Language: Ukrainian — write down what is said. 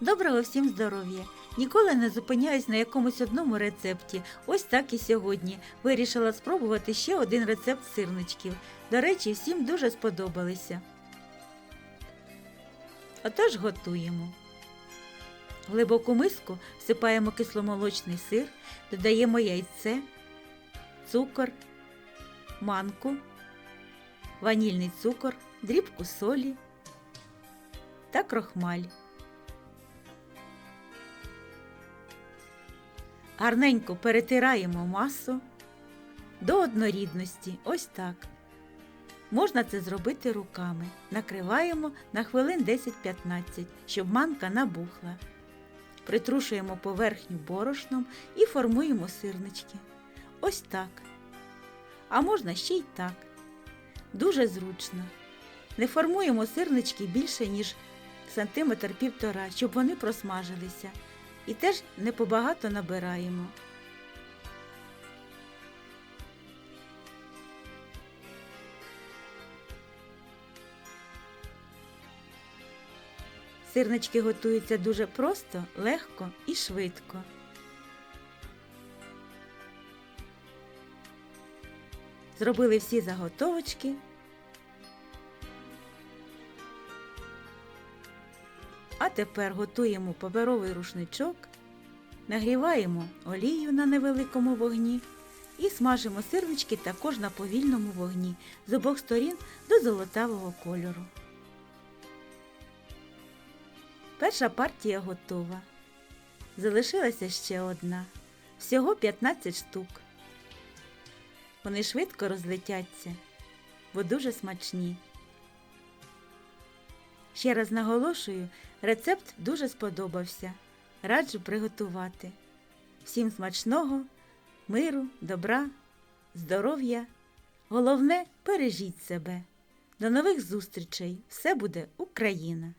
Доброго всім здоров'я! Ніколи не зупиняюсь на якомусь одному рецепті. Ось так і сьогодні. Вирішила спробувати ще один рецепт сирничків. До речі, всім дуже сподобалися. Отож готуємо. В глибоку миску всипаємо кисломолочний сир, додаємо яйце, цукор, манку, ванільний цукор, дрібку солі та крохмаль. Гарненько перетираємо масу до однорідності. Ось так. Можна це зробити руками. Накриваємо на хвилин 10-15, щоб манка набухла. Притрушуємо поверхню борошном і формуємо сирнички. Ось так. А можна ще й так. Дуже зручно. Не формуємо сирнички більше, ніж сантиметр півтора, щоб вони просмажилися. І теж не побагато набираємо. Сирнички готуються дуже просто, легко і швидко. Зробили всі заготовочки. Тепер готуємо паперовий рушничок, нагріваємо олію на невеликому вогні і смажимо сирнички також на повільному вогні з обох сторін до золотавого кольору. Перша партія готова. Залишилася ще одна. Всього 15 штук. Вони швидко розлетяться, бо дуже смачні. Ще раз наголошую, рецепт дуже сподобався. Раджу приготувати. Всім смачного, миру, добра, здоров'я. Головне, бережіть себе. До нових зустрічей! Все буде Україна!